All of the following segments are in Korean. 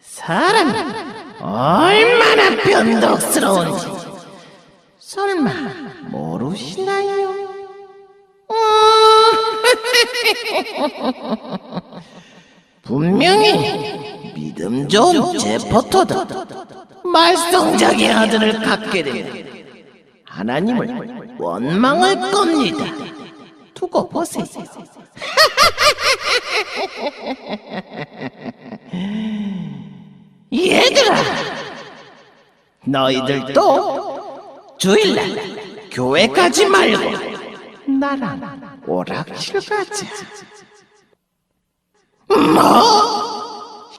사람이 얼마나 변덕스러운지 설마 모르시나요? 음. 분명히 믿음 좋은 제포터다. 말썽장의 아들을 갖게 되면 하나님을 원망할 겁니다. 두고 보세요. 얘들아, 너희들도 주일날 교회 가지 말고 나랑 오락실 가자. 뭐?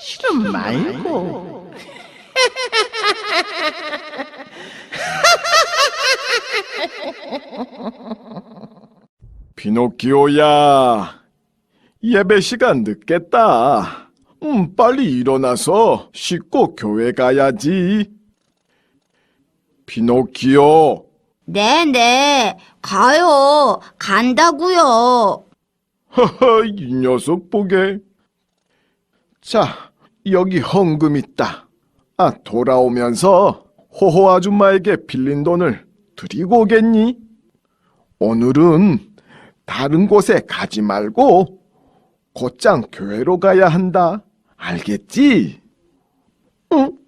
싫음 말고. 피노키오야, 예배 시간 늦겠다. 음, 빨리 일어나서 씻고 교회 가야지. 피노키오, 네네, 가요. 간다고요. 허허, 이 녀석 보게. 자, 여기 헌금 있다. 아, 돌아오면서 호호 아줌마에게 빌린 돈을 드리고 오겠니? 오늘은 다른 곳에 가지 말고 곧장 교회로 가야 한다. 알겠지? 응?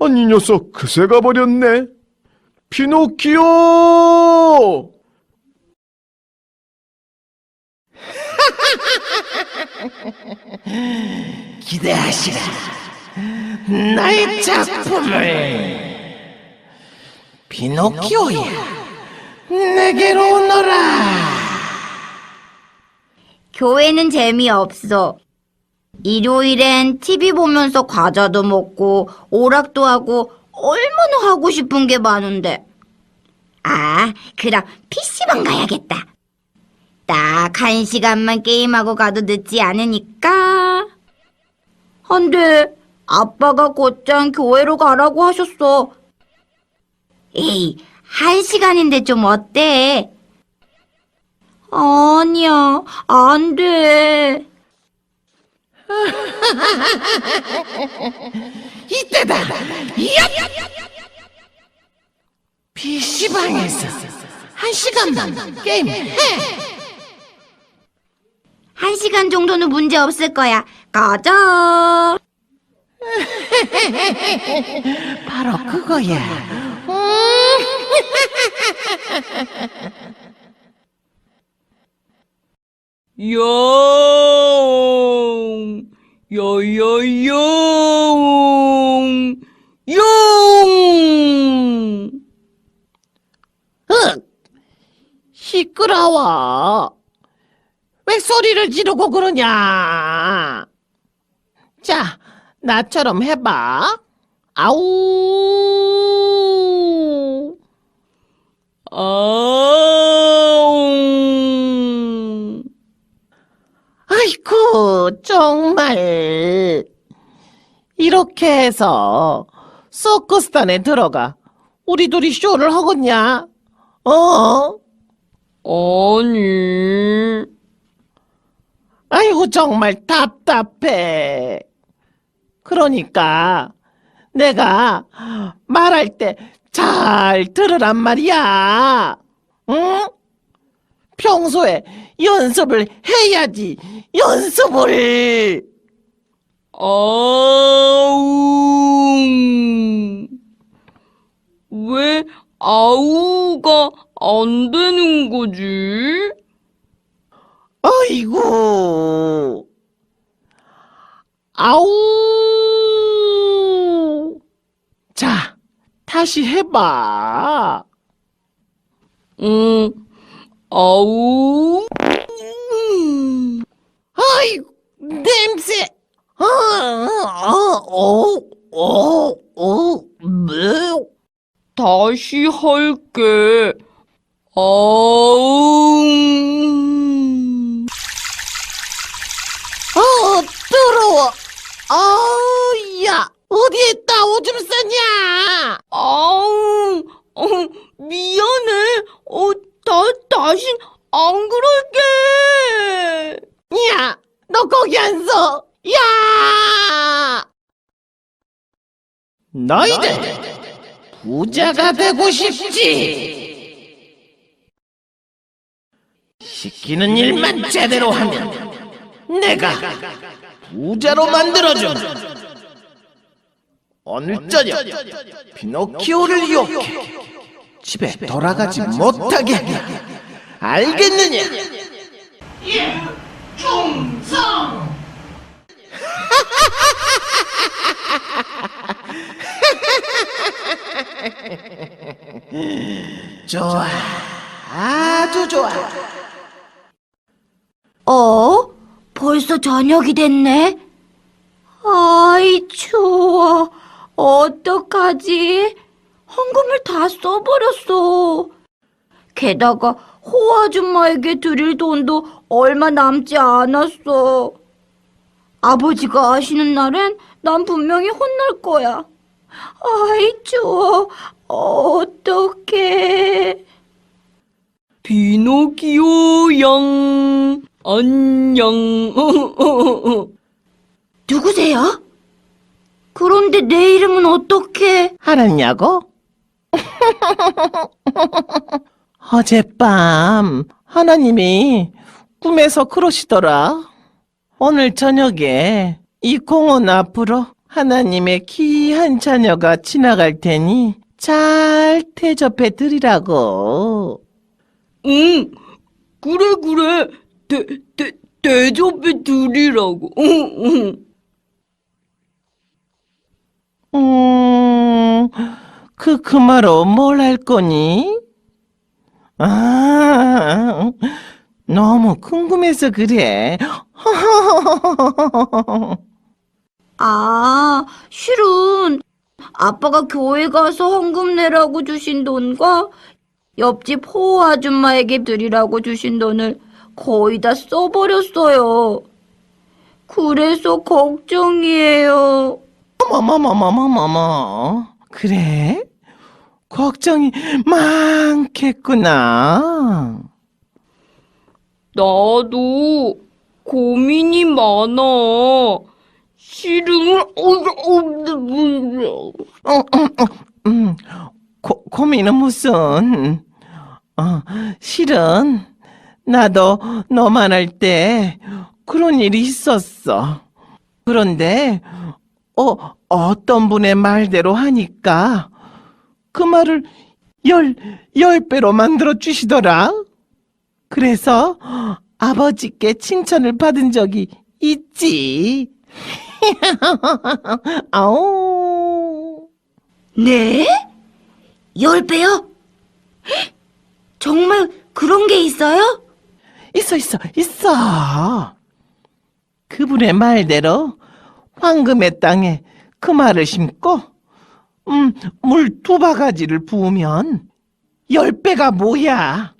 아니, 이 녀석 그새 가버렸네. 피노키오! 기대하시라. 나의 작품을. 피노키오야, 내게로 오너라. 교회는 재미없어. 일요일엔 TV 보면서 과자도 먹고 오락도 하고 얼마나 하고 싶은 게 많은데. 아, 그럼 PC방 가야겠다. 딱 한 시간만 게임하고 가도 늦지 않으니까. 안 돼. 아빠가 곧장 교회로 가라고 하셨어. 에이, 한 시간인데 좀 어때? 아니야, 안 돼. 이때다. 야! PC방에서 한 시간만 게임해. 한 시간 정도는 문제 없을 거야. 가자. 바로 그거야. 용, 요요 용, 용. 흑! 시끄러워. 왜 소리를 지르고 그러냐? 자, 나처럼 해봐. 아우! 아웅. 아이쿠, 정말. 이렇게 해서 서커스단에 들어가 우리 둘이 쇼를 하겠냐? 어? 아니, 아이고, 정말 답답해. 그러니까 내가 말할 때 잘 들으란 말이야. 응? 평소에 연습을 해야지. 연습을. 아웅. 왜 아우가 안 되는 거지? 아이고. 아우. 자, 다시 해봐. 응, 아웅. 아이, 냄새. 아, 아, 어, 어, 어, 매우. 다시 할게. 아웅. 어, 더러워. 아우, 야, 어디에 다 오줌 싸냐? 아웅. 어, 미안해. 어, 다, 다신 안 그럴게. 야, 너 거기 안 서! 야! 너희들 부자가 되고 싶지? 시키는 일만 제대로 하면 내가 부자로 만들어줘. 오늘 저녁 피노키오를 유혹해 집에 돌아가지 못하게 해. 알겠느냐? 충성! 좋아, 아주 좋아. 어? 벌써 저녁이 됐네? 아이, 추워. 어떡하지? 헌금을 다 써버렸어. 게다가 호 아줌마에게 드릴 돈도 얼마 남지 않았어. 아버지가 아시는 날엔 난 분명히 혼날 거야. 아이, 추워. 어떡해. 비노키오 양 안녕. 누구세요? 그런데 내 이름은 어떻게? 알았냐고? 어젯밤 하나님이 꿈에서 그러시더라. 오늘 저녁에 이 공원 앞으로 하나님의 귀한 자녀가 지나갈 테니 잘 대접해 드리라고. 응, 그래 그래. 대, 대, 대접해 드리라고. 응, 응. 음, 그, 그 말로 뭘 할 거니? 아, 너무 궁금해서 그래. 아, 실은 아빠가 교회 가서 헌금 내라고 주신 돈과 옆집 호호 아줌마에게 드리라고 주신 돈을 거의 다 써버렸어요. 그래서 걱정이에요. 어머머머머머머머. 그래? 걱정이 많겠구나. 나도 고민이 많아. 실은 어, 어, 어, 어, 음, 고, 고민은 무슨? 어, 실은 나도 너만 할 때 그런 일이 있었어. 그런데 어, 어떤 분의 말대로 하니까 그 말을 열, 열 배로 만들어 주시더라. 그래서 아버지께 칭찬을 받은 적이 있지. 아오. 네? 열 배요? 정말 그런 게 있어요? 있어, 있어, 있어. 그분의 말대로 황금의 땅에 그 말을 심고, 음, 물 두 바가지를 부으면 열 배가 뭐야?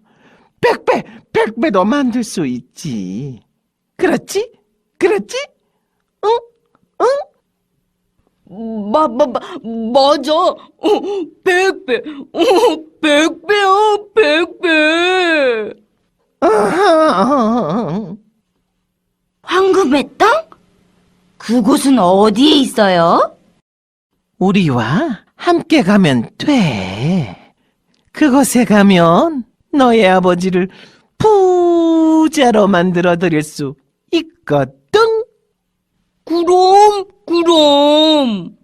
백 배, 백 배도 만들 수 있지. 그렇지? 그렇지? 응? 응? 마, 마, 마, 맞아. 어, 백배. 어, 백배야, 백배. 황금의 땅? 그곳은 어디에 있어요? 우리와 함께 가면 돼. 그곳에 가면 너의 아버지를 부자로 만들어 드릴 수 있거든. 그럼, 그럼.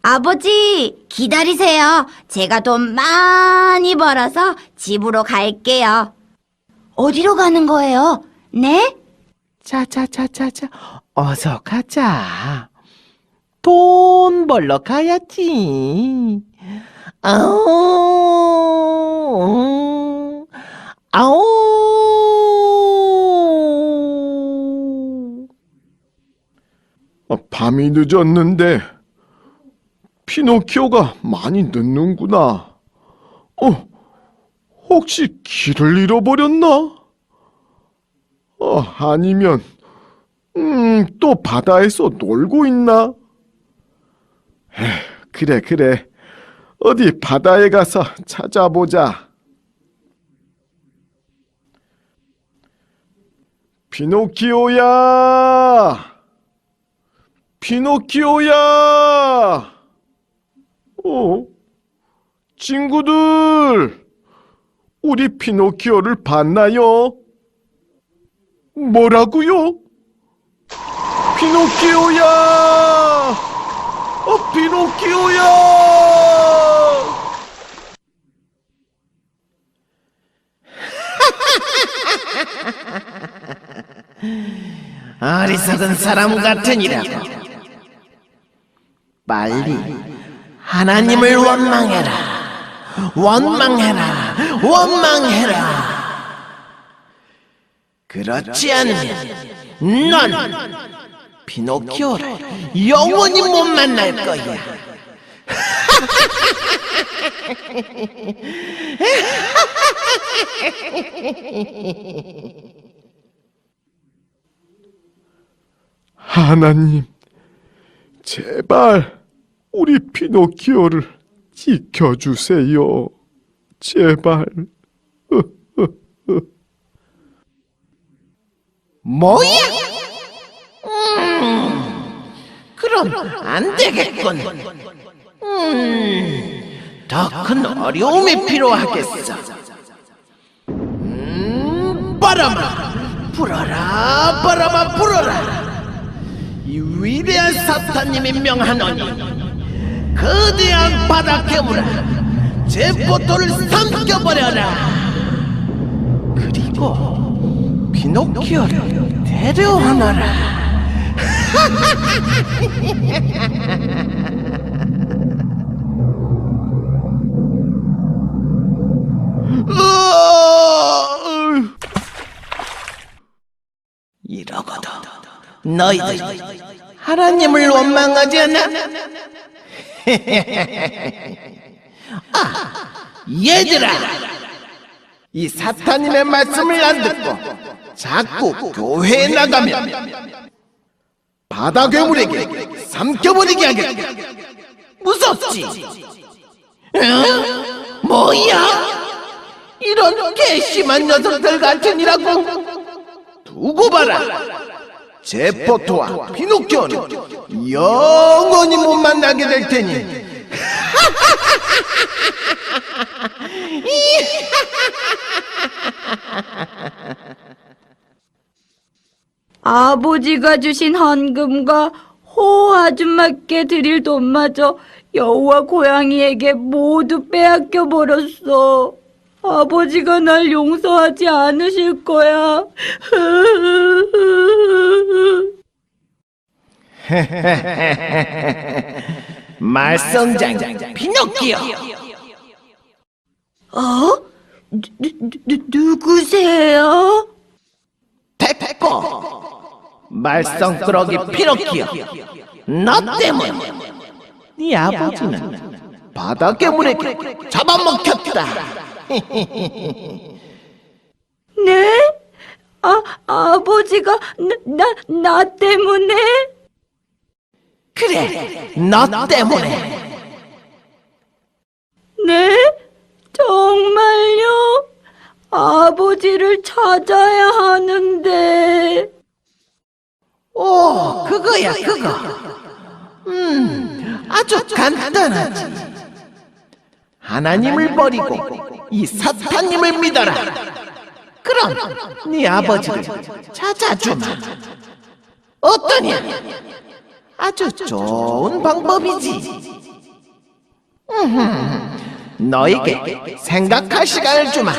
아버지, 기다리세요. 제가 돈 많이 벌어서 집으로 갈게요. 어디로 가는 거예요? 네? 자자자자자, 어서 가자. 돈 벌러 가야지. 아오, 아오. 아, 밤이 늦었는데 피노키오가 많이 늦는구나. 어, 혹시 길을 잃어버렸나? 어, 아니면 음, 또 바다에서 놀고 있나? 에휴, 그래, 그래. 어디 바다에 가서 찾아보자. 피노키오야! 피노키오야! 어? 친구들! 우리 피노키오를 봤나요? 뭐라고요? 피노키오야! 어, 피노키오야! 어리석은 사람 같으니라고. 빨리 하나님을 원망해라. 원망해라. 원망해라. 그렇지 않으면 넌 피노키오를 영원히 못 만날 거야. 하나님, 제발 우리 피노키오를 지켜주세요. 제발. 뭐야? 음, 그럼 안 되겠군. 음, 더 큰 어려움이 필요하겠어. 음, 바람아, 불어라, 바람아, 불어라. 이 위대한 사탄님이 명하노니 거대한 바다 괴물아, 제포토를 삼켜버려라. 그리고 피노키오를 데려오너라. 이러고도 너희들 하나님을 원망하지 않아? 아, 얘들아! 이 사탄님의 말씀을 안 듣고 자꾸 교회에 나가면 바다 괴물에게 삼켜버리게 하겠다. 무섭지? 응? 뭐야? 이런 괘씸한 녀석들 같으니라고 두고 봐라. 제포토와 피노키오는 영원히 못 만나게 될 테니 아버지가 주신 헌금과 호 아줌마께 드릴 돈마저 여우와 고양이에게 모두 빼앗겨 버렸어. 아버지가 날 용서하지 않으실 거야. 말썽장 피노키오. 어? 누, 누, 누, 누구세요? 됐고 말썽 꾸러기 피노키오 너 때문에 네 아버지는 바다 괴물에게 잡아먹혔다 네? 아, 아버지가 나, 나, 나 때문에? 그래. 너 때문에. 네? 정말요? 아버지를 찾아야 하는데. 오 그거야 그거. 음 아주 간단하지. 하나님을 버리고 이 사탄님을 믿어라. 그럼 네 아버지를 찾아주마. 어떠냐 아주 좋은 방법이지. 음흠, 너에게 생각할 시간을 주마.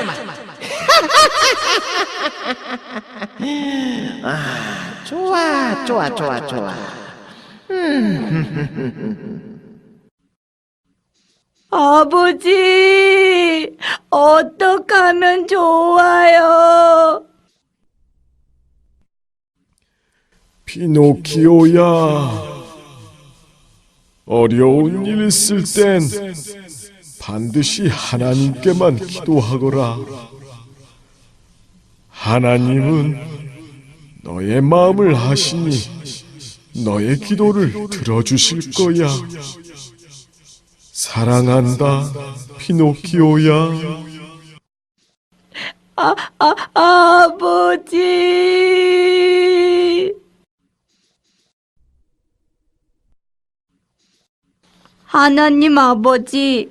아, 좋아, 좋아, 좋아, 좋아. 아버지, 어떡하면 좋아요? 피노키오야. 어려운 일 있을 땐 반드시 하나님께만 기도하거라. 하나님은 너의 마음을 하시니 너의 기도를 들어주실 거야. 사랑한다, 피노키오야. 아, 아, 아버지. 하나님 아버지,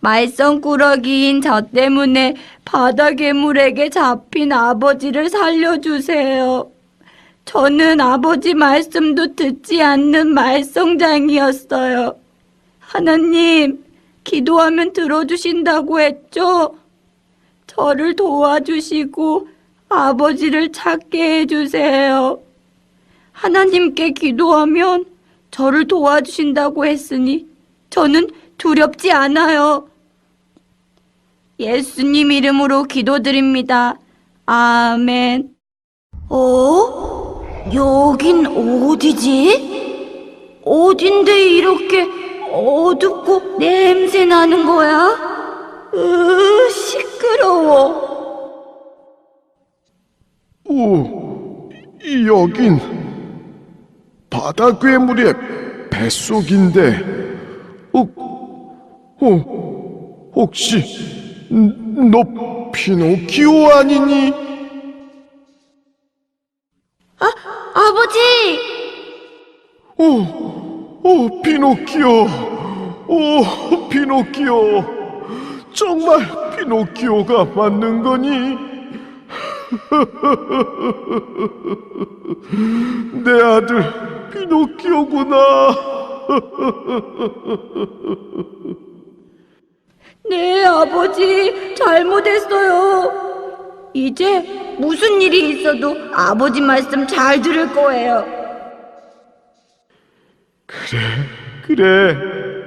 말썽꾸러기인 저 때문에 바다 괴물에게 잡힌 아버지를 살려주세요. 저는 아버지 말씀도 듣지 않는 말썽장이었어요. 하나님, 기도하면 들어주신다고 했죠? 저를 도와주시고 아버지를 찾게 해주세요. 하나님께 기도하면 저를 도와주신다고 했으니 저는 두렵지 않아요. 예수님 이름으로 기도드립니다. 아멘. 어? 여긴 어디지? 어딘데 이렇게 어둡고 냄새 나는 거야? 으, 시끄러워. 오, 여긴 바다 괴물의 뱃속인데, 어, 어, 혹시 음, 너 피노키오 아니니? 아버지! 오, 오, 피노키오, 오, 피노키오, 정말 피노키오가 맞는 거니? 내 아들 피노키오구나. 네, 아버지, 잘못했어요. 이제 무슨 일이 있어도 아버지 말씀 잘 들을 거예요. 그래, 그래,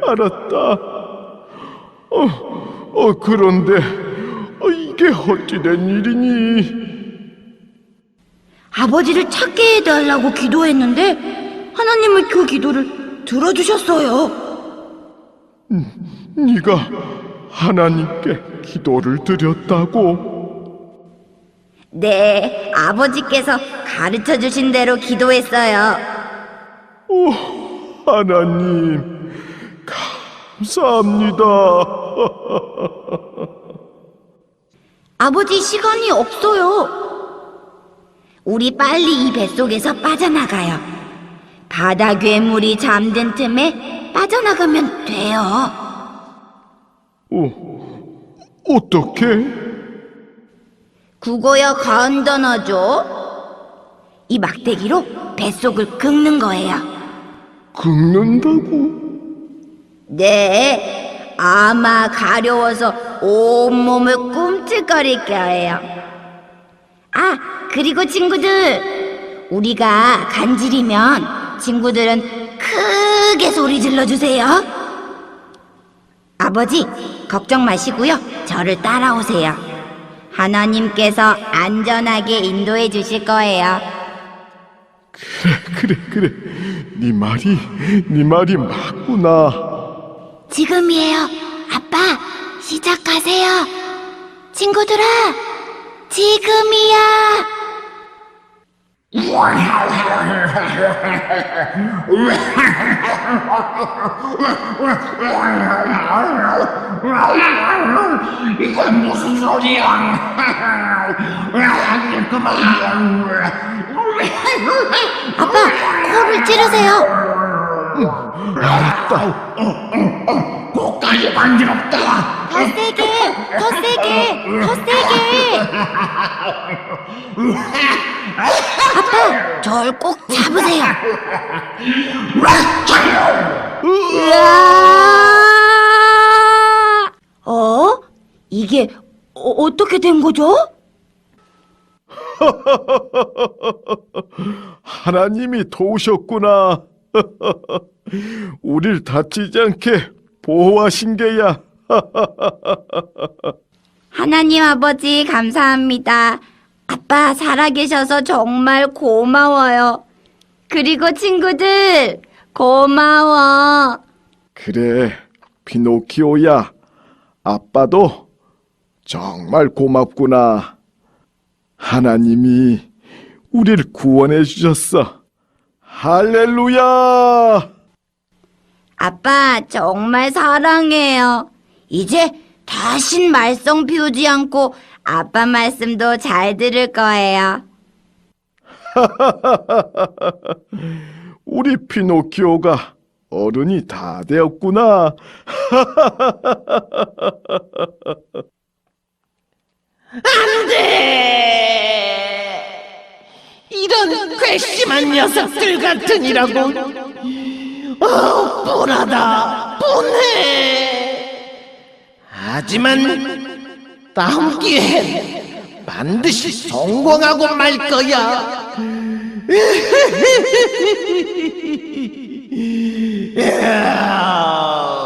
알았다. 어, 어, 그런데 어, 이게 어찌 된 일이니? 아버지를 찾게 해달라고 기도했는데 하나님은 그 기도를 들어주셨어요. 네가 하나님께 기도를 드렸다고? 네, 아버지께서 가르쳐 주신 대로 기도했어요. 오, 하나님, 감사합니다. 아버지 시간이 없어요. 우리 빨리 이 뱃속에서 빠져나가요. 바다 괴물이 잠든 틈에 빠져나가면 돼요. 오, 어떻게? 국어야 간단하죠? 이 막대기로 뱃속을 긁는 거예요. 긁는다고? 네, 아마 가려워서 온몸을 꿈틀거리게 해요. 아, 그리고 친구들, 우리가 간질이면 친구들은 크게 소리 질러주세요. 아버지, 걱정 마시고요. 저를 따라오세요. 하나님께서 안전하게 인도해 주실 거예요. 그래, 그래. 네 말이, 네 말이 맞구나. 지금이에요. 아빠, 시작하세요. 친구들아, 지금이야. 이건 무슨 소리야? 그만. 아빠, 코를 찌르세요. 고까지 간지럽다. 더 세게, 더 세게, 더 세게. 아빠, 절 꼭 잡으세요. 으아! 어? 이게 어, 어떻게 된 거죠? 하나님이 도우셨구나. 우릴 다치지 않게 보호하신 게야. 하나님 아버지 감사합니다. 아빠 살아계셔서 정말 고마워요. 그리고 친구들 고마워. 그래, 피노키오야. 아빠도 정말 고맙구나. 하나님이 우리를 구원해 주셨어. 할렐루야! 아빠 정말 사랑해요. 이제 다신 말썽 피우지 않고 아빠 말씀도 잘 들을 거예요. 우리 피노키오가 어른이 다 되었구나. 이런 괘씸한 녀석들 같으니라고. 어, 뻔하다, 뻔해. 하지만 다음 기회엔 반드시 성공하고 말 거야.